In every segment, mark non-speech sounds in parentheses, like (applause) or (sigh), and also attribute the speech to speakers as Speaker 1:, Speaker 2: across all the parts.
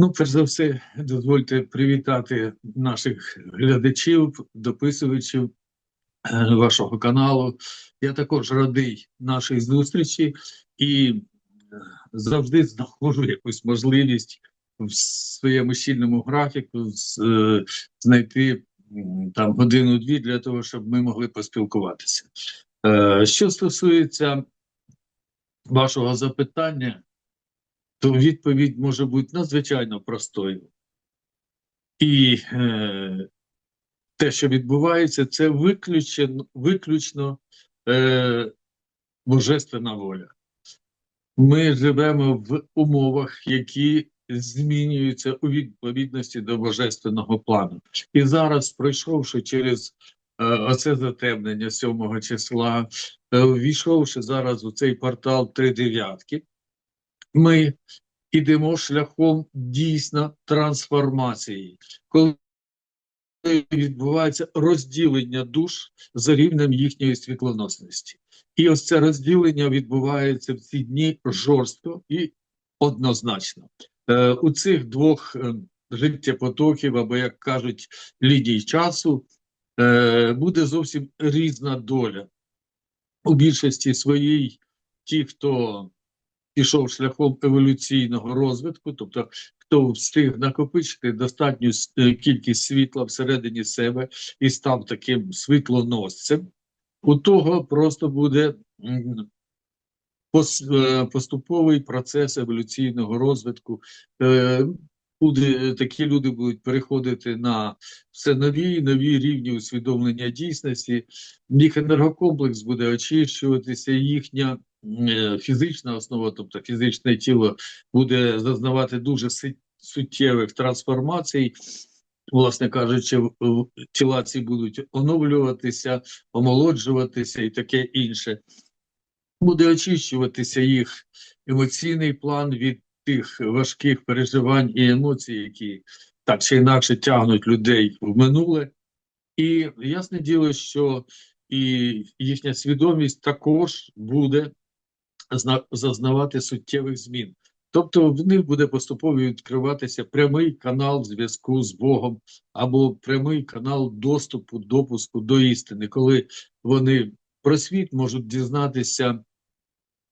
Speaker 1: Ну, перш за все, дозвольте привітати наших глядачів, дописувачів е, вашого каналу. Я також радий нашій зустрічі і е, завжди знаходжу якусь можливість в своєму щільному графіку е, знайти там годину-дві для того, щоб ми могли поспілкуватися. Що стосується вашого запитання, то відповідь може бути надзвичайно простою. І е, те, що відбувається, це виключно, виключно е, божественна воля. Ми живемо в умовах, які змінюються у відповідності до божественного плану. І зараз, пройшовши через е, оце затемнення 7 числа, е, ввійшовши зараз у цей портал три дев'ятки, ми ідемо шляхом дійсно трансформації, коли відбувається розділення душ за рівнем їхньої світлоносності. І ось це розділення відбувається в ці дні жорстко і однозначно. Е, у цих двох е, життєпотоків, або, як кажуть, ліній часу, е, буде зовсім різна доля. У більшості своїй ті, хто пішов шляхом еволюційного розвитку, тобто хто встиг накопичити достатню е, кількість світла всередині себе і став таким світлоносцем, у того просто буде е, поступовий процес еволюційного розвитку. Е, Буде, такі люди будуть переходити на все нові нові рівні усвідомлення дійсності. Їх енергокомплекс буде очищуватися, їхня фізична основа, тобто фізичне тіло, буде зазнавати дуже суттєвих трансформацій. Власне кажучи, тіла ці будуть оновлюватися, омолоджуватися і таке інше. Буде очищуватися їх емоційний план від тих важких переживань і емоцій, які так чи інакше тягнуть людей в минуле. І ясне діло, що і їхня свідомість також буде зазнавати суттєвих змін. Тобто в них буде поступово відкриватися прямий канал зв'язку з Богом або прямий канал доступу, допуску до істини, коли вони про світ можуть дізнатися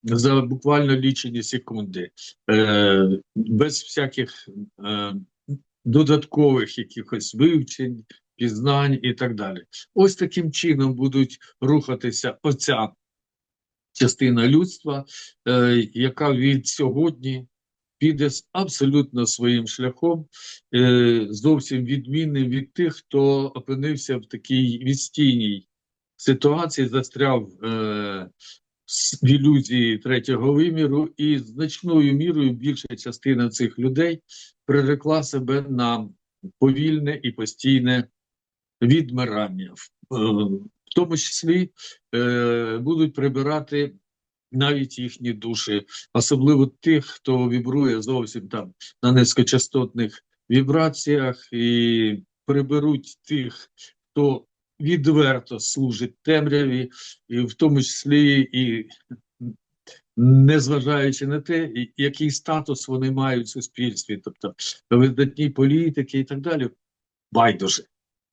Speaker 1: за буквально лічені секунди, е, без всяких е, додаткових якихось вивчень, пізнань і так далі. Ось таким чином будуть рухатися оця частина людства, е, яка від сьогодні піде абсолютно своїм шляхом, е, зовсім відмінним від тих, хто опинився в такій відстійній ситуації, застряв е, в ілюзії третього виміру, і значною мірою більша частина цих людей прирекла себе на повільне і постійне відмирання. В, тому числі е, будуть прибирати навіть їхні душі, особливо тих, хто вібрує зовсім там на низькочастотних вібраціях, і приберуть тих, хто відверто служить темряві, і в тому числі і незважаючи на те, який статус вони мають в суспільстві, тобто видатні політики і так далі, байдуже.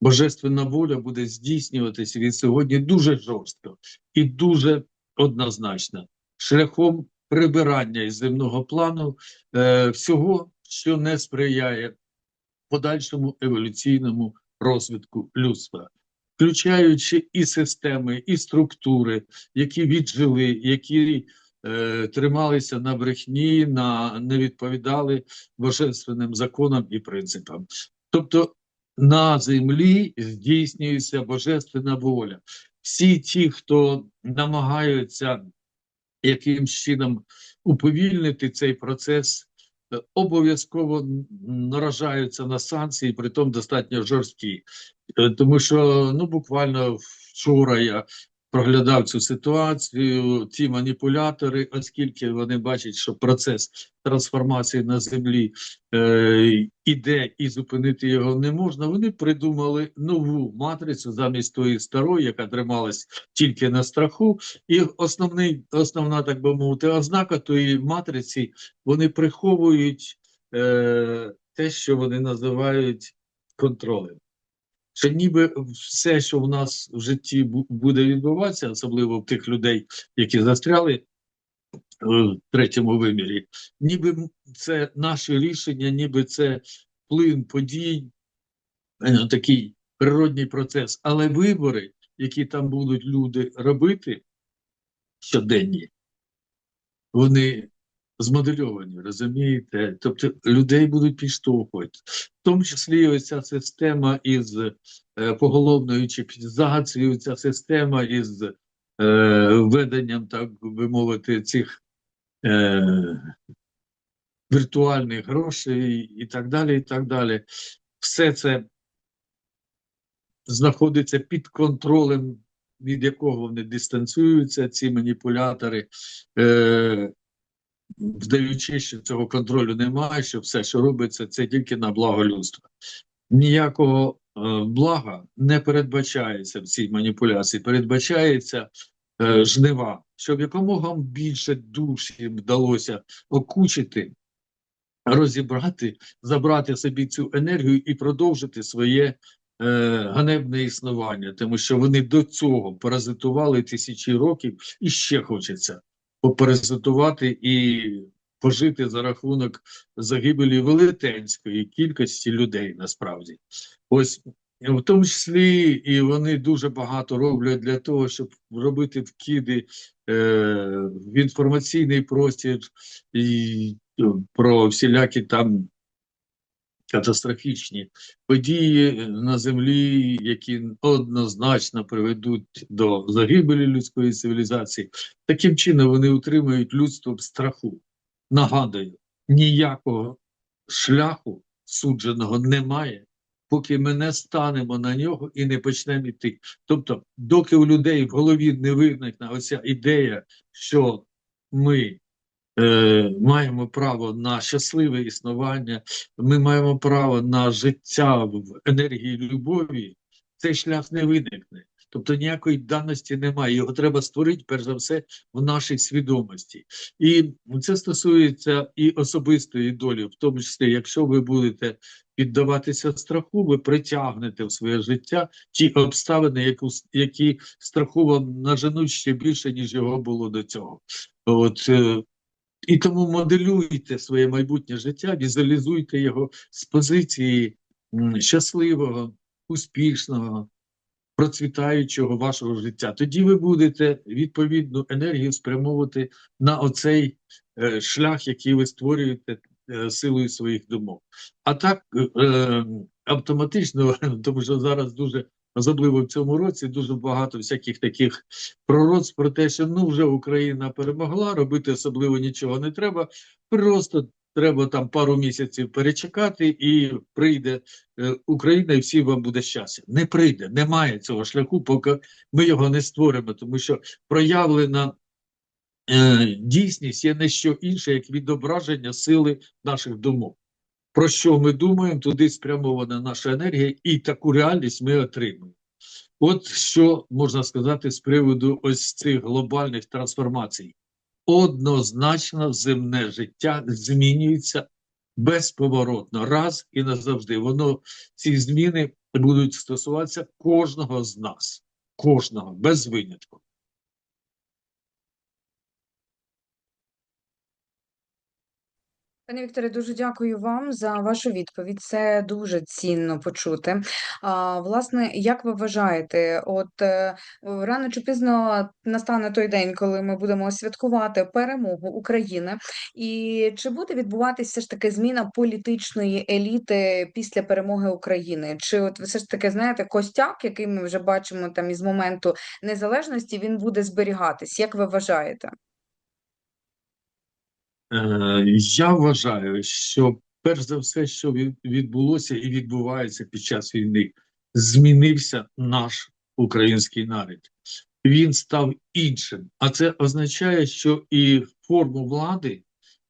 Speaker 1: Божественна воля буде здійснюватися від сьогодні дуже жорстко і дуже однозначно, шляхом прибирання із земного плану е, всього, що не сприяє подальшому еволюційному розвитку людства, включаючи і системи, і структури, які віджили, які е, трималися на брехні, на не відповідали божественним законам і принципам. Тобто на землі здійснюється божественна воля. Всі ті, хто намагаються якимсь чином уповільнити цей процес, е, обов'язково наражаються на санкції, притом достатньо жорсткі. Е, Тому що ну буквально вчора я проглядав цю ситуацію. Ті маніпулятори, оскільки вони бачать, що процес трансформації на землі е, іде і зупинити його не можна. Вони придумали нову матрицю замість тої старої, яка трималась тільки на страху. І основний, основна, так би мовити, ознака тої матриці, вони приховують е, те, що вони називають контролем. Що ніби все, що в нас в житті буде відбуватися, особливо в тих людей, які застряли е, в третьому вимірі, ніби це наше рішення, ніби це плин подій, е, такий природній процес. Але вибори, які там будуть люди робити щоденні, вони змодельовані, розумієте? Тобто людей будуть підштовхувати. В тому числі ось ця система із е, поголовною чіпізацією, ця система із е, введенням, так би мовити, цих е, віртуальних грошей і так далі, і так далі. Все це знаходиться під контролем, від якого вони дистанціюються, ці маніпулятори, е, вдаючи, що цього контролю немає, що все, що робиться, це тільки на благо людства. Ніякого е, блага не передбачається в цій маніпуляції, передбачається е, жнива, щоб якомога більше душі вдалося окучити, розібрати, забрати собі цю енергію і продовжити своє е, ганебне існування, тому що вони до цього паразитували тисячі років і ще хочеться попаразитувати і пожити за рахунок загибелі велетенської кількості людей насправді. Ось в тому числі і вони дуже багато роблять для того, щоб робити вкиди е, в інформаційний простір і е, про всілякі там катастрофічні події на землі, які однозначно приведуть до загибелі людської цивілізації. Таким чином вони утримують людство в страху. Нагадую, ніякого шляху судженого немає, поки ми не станемо на нього і не почнемо йти. Тобто, доки у людей в голові не виникне оця ідея, що ми е, маємо право на щасливе існування, ми маємо право на життя в енергії любові, цей шлях не виникне. Тобто ніякої даності немає. Його треба створити, перш за все, в нашій свідомості. І це стосується і особистої долі, в тому числі, якщо ви будете піддаватися страху, ви притягнете в своє життя ті обставини, які страху вам наженуть ще більше, ніж його було до цього. От, е, і тому моделюйте своє майбутнє життя, візуалізуйте його з позиції щасливого, успішного, процвітаючого вашого життя. Тоді ви будете відповідну енергію спрямовувати на оцей е, шлях, який ви створюєте е, силою своїх думок. А так е, автоматично, (laughs) тому що зараз дуже особливо в цьому році дуже багато всяких таких пророцтв про те, що ну вже Україна перемогла, робити особливо нічого не треба. Просто треба там пару місяців перечекати, і прийде е, Україна, і всім вам буде щастя. Не прийде, немає цього шляху, поки ми його не створимо, тому що проявлена е, дійсність є не що інше, як відображення сили наших думок. Про що ми думаємо, туди спрямована наша енергія, і таку реальність ми отримуємо. От що можна сказати з приводу ось цих глобальних трансформацій. Однозначно земне життя змінюється безповоротно, раз і назавжди. Воно ці зміни будуть стосуватися кожного з нас, кожного без винятку.
Speaker 2: Пане Вікторе, дуже дякую вам за вашу відповідь. Це дуже цінно почути. А, власне, як ви вважаєте, от е, рано чи пізно настане той день, коли ми будемо святкувати перемогу України, і чи буде відбуватися ж таки зміна політичної еліти після перемоги України? Чи от ви все ж таки знаєте, костяк, який ми вже бачимо там із моменту незалежності, він буде зберігатись? Як ви вважаєте?
Speaker 1: Е, Я вважаю, що перш за все, що відбулося і відбувається під час війни, змінився наш український народ. Він став іншим. А це означає, що і форму влади,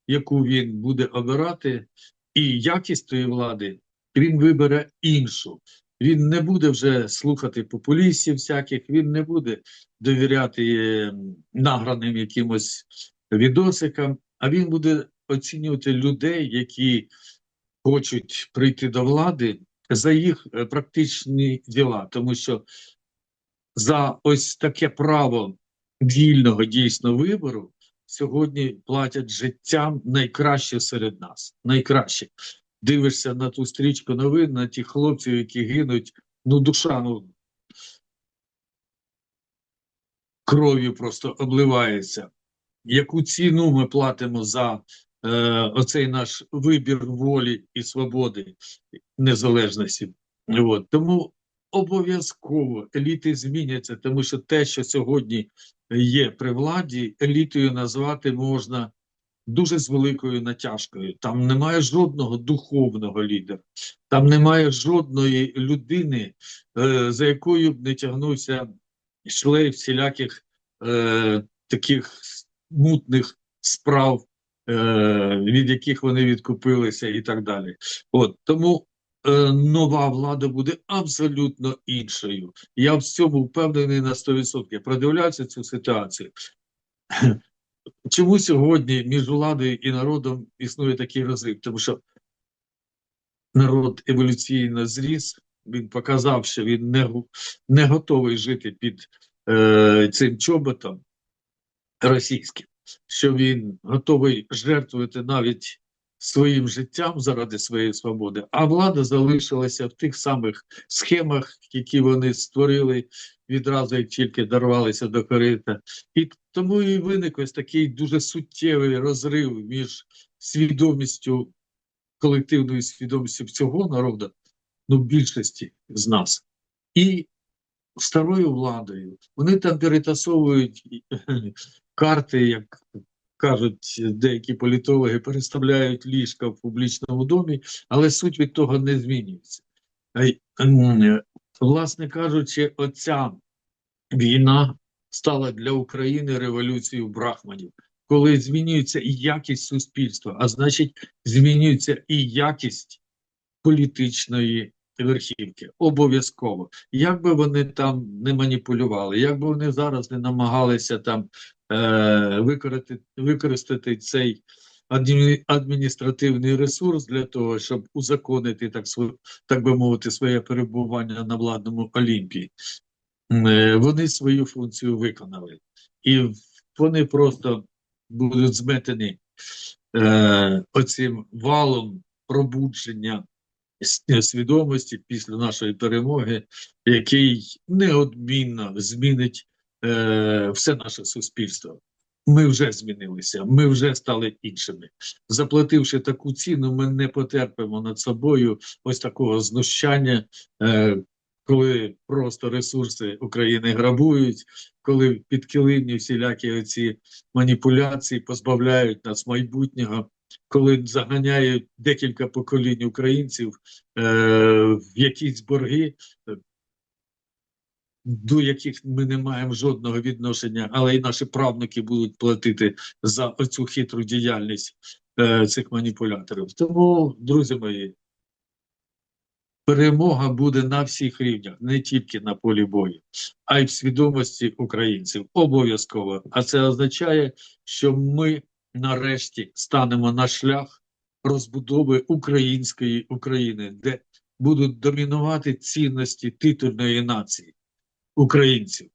Speaker 1: яку він буде обирати, і якість тої влади він вибере іншу. Він не буде вже слухати популістів всяких, він не буде довіряти е, награним якимось відосикам, а він буде оцінювати людей, які хочуть прийти до влади за їх е, практичні діла, тому що за ось таке право вільного дійсно вибору сьогодні платять життям найкраще серед нас. Найкраще. Дивишся на ту стрічку новин, на тих хлопців, які гинуть, ну душа, ну кров'ю просто обливається. Яку ціну ми платимо за е, оцей наш вибір волі і свободи, незалежності? От. Тому обов'язково еліти зміняться, тому що те, що сьогодні є при владі, елітою назвати можна дуже з великою натяжкою. Там немає жодного духовного лідера, там немає жодної людини, е, за якою б не тягнувся шлейф всіляких е, таких мутних справ, е, від яких вони відкупилися, і так далі. От тому е, нова влада буде абсолютно іншою. Я в цьому впевнений на 100%. Продивляюся цю ситуацію. (clears throat) Чому сьогодні між владою і народом існує такий розрив? Тому що народ еволюційно зріс, він показав, що він не, не готовий жити під е, цим чоботом російським, що він готовий жертвувати навіть своїм життям заради своєї свободи, а влада залишилася в тих самих схемах, які вони створили відразу, як тільки дорвалися до корита. І тому і виник ось такий дуже суттєвий розрив між свідомістю, колективною свідомістю всього народу, ну, більшості з нас, і старою владою. Вони там перетасовують карти, як кажуть деякі політологи, переставляють ліжка в публічному домі, але суть від того не змінюється. Власне кажучи, оця війна стала для України революцією брахманів, коли змінюється і якість суспільства, а значить, змінюється і якість політичної верхівки. Обов'язково. Як би вони там не маніпулювали, як би вони зараз не намагалися там використати, використати цей адмі- адміністративний ресурс для того, щоб узаконити, так, так би мовити, своє перебування на владному Олімпії. Е, Вони свою функцію виконали. І вони просто будуть зметені е, оцим валом пробудження свідомості після нашої перемоги, який неодмінно змінить е, все наше суспільство. Ми вже змінилися, ми вже стали іншими. Заплативши таку ціну, ми не потерпимо над собою ось такого знущання, е, коли просто ресурси України грабують, коли підкилимні всілякі оці маніпуляції позбавляють нас майбутнього, коли заганяють декілька поколінь українців е, в якісь борги, до яких ми не маємо жодного відношення, але і наші правнуки будуть платити за оцю хитру діяльність е, цих маніпуляторів. Тому, друзі мої, перемога буде на всіх рівнях, не тільки на полі бою, а й в свідомості українців. Обов'язково. А це означає, що ми нарешті станемо на шлях розбудови української України, де будуть домінувати цінності титульної нації українців.